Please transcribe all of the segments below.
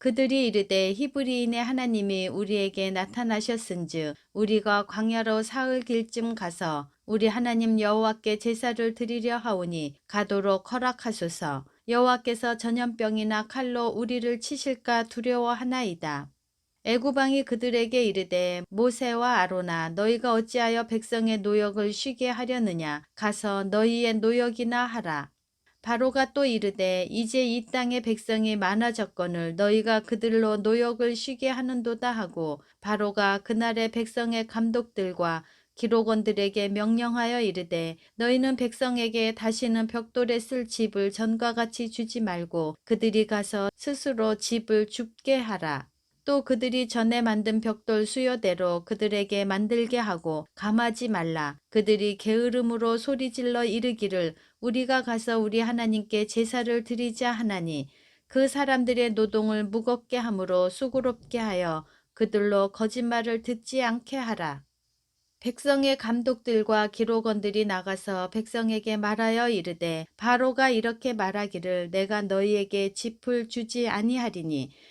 그들이 이르되 히브리인의 하나님이 우리에게 나타나셨은즉 우리가 광야로 사흘 길쯤 가서 우리 하나님 여호와께 제사를 드리려 하오니 가도록 허락하소서. 여호와께서 전염병이나 칼로 우리를 치실까 두려워하나이다. 애구방이 그들에게 이르되 모세와 아로나 너희가 어찌하여 백성의 노역을 쉬게 하려느냐? 가서 너희의 노역이나 하라 바로가 또 이르되 이제 이 땅의 백성이 많아졌거늘 너희가 그들로 노역을 쉬게 하는도다 하고 바로가 그날의 백성의 감독들과 기록원들에게 명령하여 이르되 너희는 백성에게 다시는 벽돌에 쓸 집을 전과 같이 주지 말고 그들이 가서 스스로 집을 줍게 하라. 또 그들이 전에 만든 벽돌 수요대로 그들에게 만들게 하고 감하지 말라. 그들이 게으름으로 소리질러 이르기를 우리가 가서 우리 하나님께 제사를 드리자 하나니 그 사람들의 노동을 무겁게 함으로 수고롭게 하여 그들로 거짓말을 듣지 않게 하라. 백성의 감독들과 기록원들이 나가서 백성에게 말하여 이르되 바로가 이렇게 말하기를 내가 너희에게 짚을 주지 아니하리니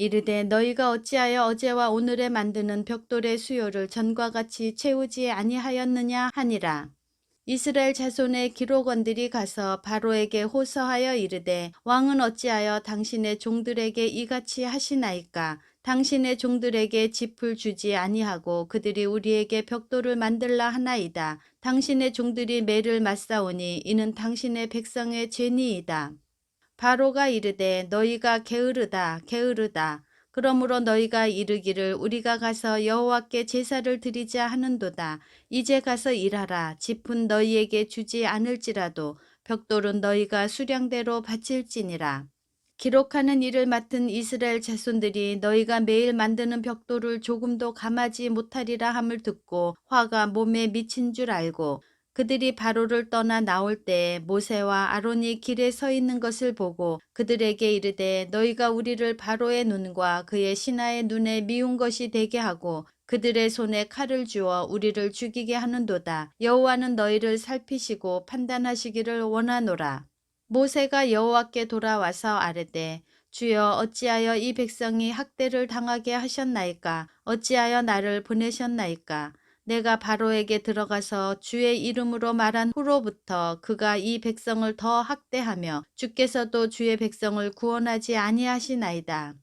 이르되 너희가 어찌하여 어제와 오늘에 만드는 벽돌의 수요를 전과 같이 채우지 아니하였느냐 하니라. 이스라엘 자손의 기록원들이 가서 바로에게 호소하여 이르되 왕은 어찌하여 당신의 종들에게 이같이 하시나이까 당신의 종들에게 짚을 주지 아니하고 그들이 우리에게 벽돌을 만들라 하나이다. 당신의 종들이 매를 맞사오니 이는 당신의 백성의 죄니이다. 바로가 이르되 너희가 게으르다 게으르다 그러므로 너희가 이르기를 우리가 가서 여호와께 제사를 드리자 하는도다. 이제 가서 일하라. 짚은 너희에게 주지 않을지라도 벽돌은 너희가 수량대로 바칠지니라. 기록하는 일을 맡은 이스라엘 자손들이 너희가 매일 만드는 벽돌을 조금도 감하지 못하리라 함을 듣고 화가 몸에 미친 줄 알고 그들이 바로를 떠나 나올 때 모세와 아론이 길에 서 있는 것을 보고 그들에게 이르되 너희가 우리를 바로의 눈과 그의 신하의 눈에 미운 것이 되게 하고 그들의 손에 칼을 주어 우리를 죽이게 하는도다. 여호와는 너희를 살피시고 판단하시기를 원하노라. 모세가 여호와께 돌아와서 아뢰되 주여 어찌하여 이 백성이 학대를 당하게 하셨나이까 어찌하여 나를 보내셨나이까 내가 바로에게 들어가서 주의 이름으로 말한 후로부터 그가 이 백성을 더 학대하며 주께서도 주의 백성을 구원하지 아니하시나이다.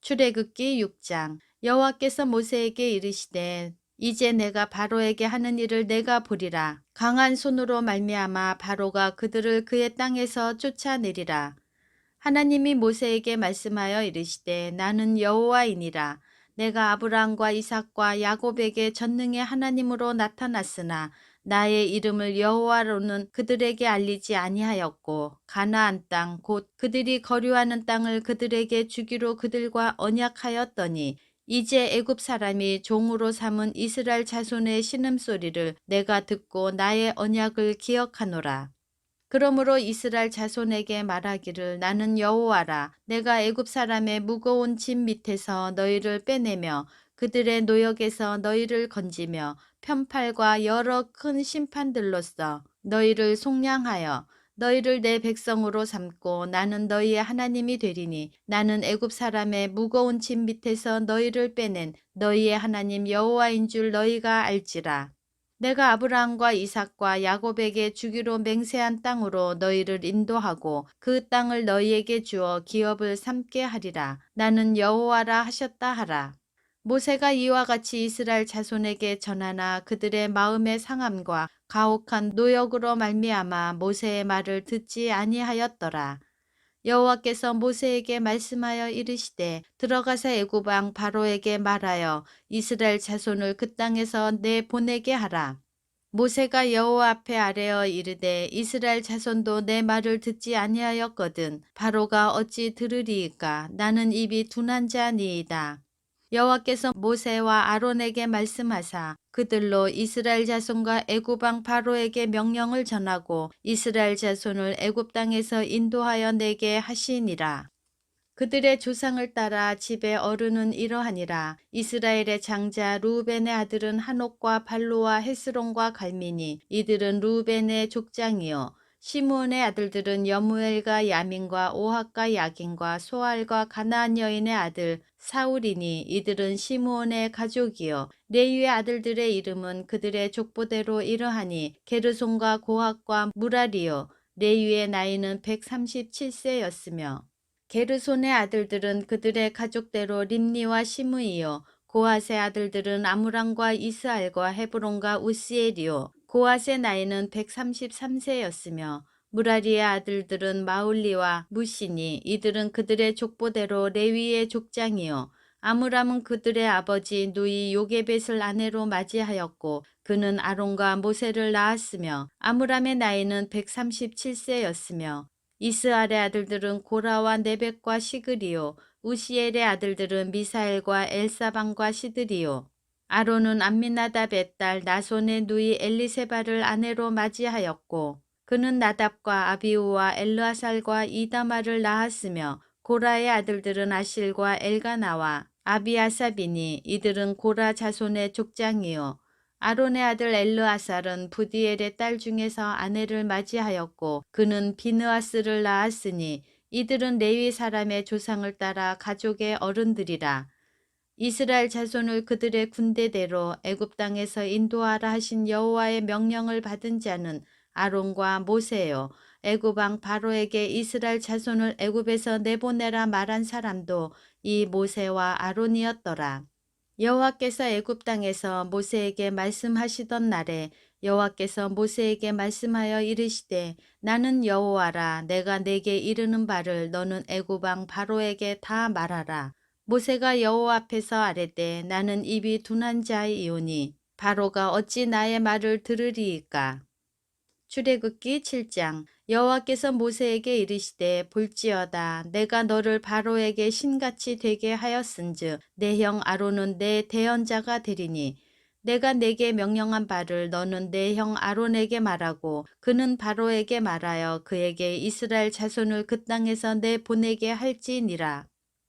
출애굽기 6장 여호와께서 모세에게 이르시되 이제 내가 바로에게 하는 일을 내가 보리라. 강한 손으로 말미암아 바로가 그들을 그의 땅에서 쫓아내리라. 하나님이 모세에게 말씀하여 이르시되 나는 여호와이니라. 내가 아브라함과 이삭과 야곱에게 전능의 하나님으로 나타났으나 나의 이름을 여호와로는 그들에게 알리지 아니하였고 가나안 땅 곧 그들이 거류하는 땅을 그들에게 주기로 그들과 언약하였더니 이제 애굽 사람이 종으로 삼은 이스라엘 자손의 신음소리를 내가 듣고 나의 언약을 기억하노라. 그러므로 이스라엘 자손에게 말하기를 나는 여호와라 내가 애굽 사람의 무거운 짐 밑에서 너희를 빼내며 그들의 노역에서 너희를 건지며 편팔과 여러 큰 심판들로써 너희를 속량하여 너희를 내 백성으로 삼고 나는 너희의 하나님이 되리니 나는 애굽 사람의 무거운 짐 밑에서 너희를 빼낸 너희의 하나님 여호와인 줄 너희가 알지라. 내가 아브라함과 이삭과 야곱에게 주기로 맹세한 땅으로 너희를 인도하고 그 땅을 너희에게 주어 기업을 삼게 하리라. 나는 여호와라 하셨다 하라. 모세가 이와 같이 이스라엘 자손에게 전하나 그들의 마음의 상함과 가혹한 노역으로 말미암아 모세의 말을 듣지 아니하였더라. 여호와께서 모세에게 말씀하여 이르시되 들어가서 애굽 왕 바로에게 말하여 이스라엘 자손을 그 땅에서 내 보내게 하라. 모세가 여호와 앞에 아뢰어 이르되 이스라엘 자손도 내 말을 듣지 아니하였거든 바로가 어찌 들으리이까 나는 입이 둔한 자니이다. 여호와께서 모세와 아론에게 말씀하사 그들로 이스라엘 자손과 애굽 왕 바로에게 명령을 전하고 이스라엘 자손을 애굽 땅에서 인도하여 내게 하시니라. 그들의 조상을 따라 집의 어른은 이러하니라. 이스라엘의 장자 루벤의 아들은 한옥과 발로와 헤스론과 갈미니 이들은 루벤의 족장이요. 시므온의 아들들은 여무엘과 야민과 오학과 야긴과 소알과 가나안 여인의 아들 사울이니 이들은 시므온의 가족이요. 레위의 아들들의 이름은 그들의 족보대로 이러하니 게르손과 고학과 무라리요. 레위의 나이는 137세였으며 게르손의 아들들은 그들의 가족대로 림니와 시므이요. 고핫의 아들들은 아무람과 이스알과 헤브론과 우시엘이요. 고핫의 나이는 133세였으며 무라리의 아들들은 마울리와 무시니 이들은 그들의 족보대로 레위의 족장이요. 아무람은 그들의 아버지 누이 요게벳을 아내로 맞이하였고 그는 아론과 모세를 낳았으며 아무람의 나이는 137세였으며 이스알의 아들들은 고라와 네벡과 시그리요 우시엘의 아들들은 미사엘과 엘사방과 시드리요 아론은 암미나답의 딸 나손의 누이 엘리세바를 아내로 맞이하였고 그는 나답과 아비우와 엘르아살과 이다마를 낳았으며 고라의 아들들은 아실과 엘가나와 아비아삽이니 이들은 고라 자손의 족장이요 아론의 아들 엘르아살은 부디엘의 딸 중에서 아내를 맞이하였고 그는 비느아스를 낳았으니 이들은 레위 사람의 조상을 따라 가족의 어른들이라. 이스라엘 자손을 그들의 군대대로 애굽 땅에서 인도하라 하신 여호와의 명령을 받은 자는 아론과 모세요. 애굽 왕 바로에게 이스라엘 자손을 애굽에서 내보내라 말한 사람도 이 모세와 아론이었더라. 여호와께서 애굽 땅에서 모세에게 말씀하시던 날에 여호와께서 모세에게 말씀하여 이르시되 나는 여호와라 내가 내게 이르는 바를 너는 애굽 왕 바로에게 다 말하라 모세가 여호와 앞에서 아뢰되 나는 입이 둔한 자이오니 바로가 어찌 나의 말을 들으리이까? 출애굽기 7장. 여호와께서 모세에게 이르시되 볼지어다 내가 너를 바로에게 신같이 되게 하였은즉 내 형 아론은 내 대언자가 되리니 내가 내게 명령한 바를 너는 내 형 아론에게 말하고 그는 바로에게 말하여 그에게 이스라엘 자손을 그 땅에서 내 보내게 할지니라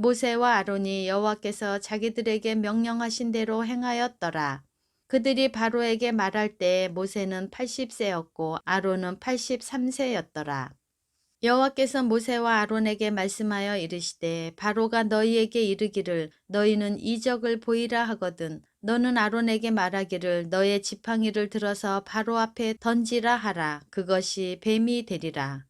모세와 아론이 여호와께서 자기들에게 명령하신 대로 행하였더라. 그들이 바로에게 말할 때 모세는 80세였고 아론은 83세였더라. 여호와께서 모세와 아론에게 말씀하여 이르시되 바로가 너희에게 이르기를 너희는 이적을 보이라 하거든 너는 아론에게 말하기를 너의 지팡이를 들어서 바로 앞에 던지라 하라 그것이 뱀이 되리라.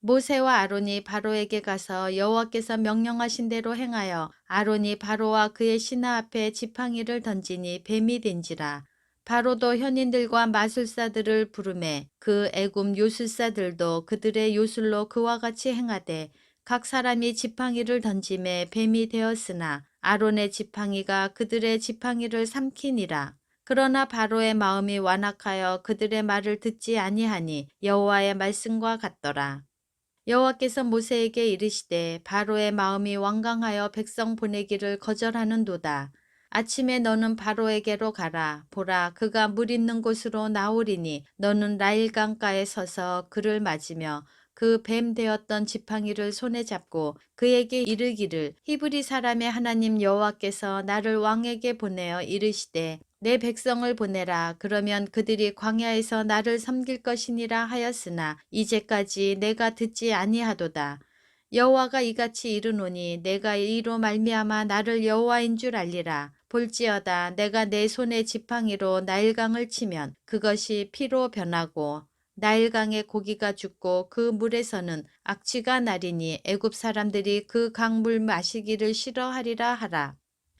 모세와 아론이 바로에게 가서 여호와께서 명령하신 대로 행하여 아론이 바로와 그의 신하 앞에 지팡이를 던지니 뱀이 된지라. 바로도 현인들과 마술사들을 부르매 그 애굽 요술사들도 그들의 요술로 그와 같이 행하되 각 사람이 지팡이를 던짐에 뱀이 되었으나 아론의 지팡이가 그들의 지팡이를 삼키니라. 그러나 바로의 마음이 완악하여 그들의 말을 듣지 아니하니 여호와의 말씀과 같더라. 여호와께서 모세에게 이르시되 바로의 마음이 완강하여 백성 보내기를 거절하는도다. 아침에 너는 바로에게로 가라. 보라, 그가 물 있는 곳으로 나오리니 너는 라일 강가에 서서 그를 맞으며 그뱀 되었던 지팡이를 손에 잡고 그에게 이르기를 히브리 사람의 하나님 여호와께서 나를 왕에게 보내어 이르시되 내 백성을 보내라. 그러면 그들이 광야에서 나를 섬길 것이니라 하였으나 이제까지 내가 듣지 아니하도다. 여호와가 이같이 이르노니 내가 이로 말미암아 나를 여호와인 줄 알리라. 볼지어다 내가 내 손에 지팡이로 나일강을 치면 그것이 피로 변하고 나일강의 고기가 죽고 그 물에서는 악취가 나리니 애굽 사람들이 그 강물 마시기를 싫어하리라 하라.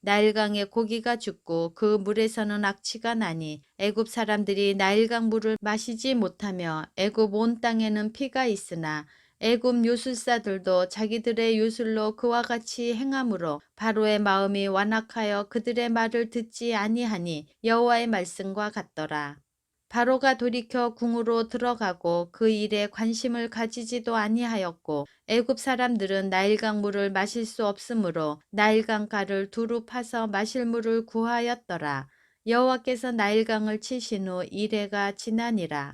나일강의 고기가 죽고 그 물에서는 악취가 나니 애굽 사람들이 나일강 물을 마시지 못하며 애굽 온 땅에는 피가 있으나 애굽 요술사들도 자기들의 요술로 그와 같이 행함으로 바로의 마음이 완악하여 그들의 말을 듣지 아니하니 여호와의 말씀과 같더라. 바로가 돌이켜 궁으로 들어가고 그 일에 관심을 가지지도 아니하였고 애굽 사람들은 나일강 물을 마실 수 없으므로 나일강가를 두루 파서 마실 물을 구하였더라. 여호와께서 나일강을 치신 후 이래가 지나니라.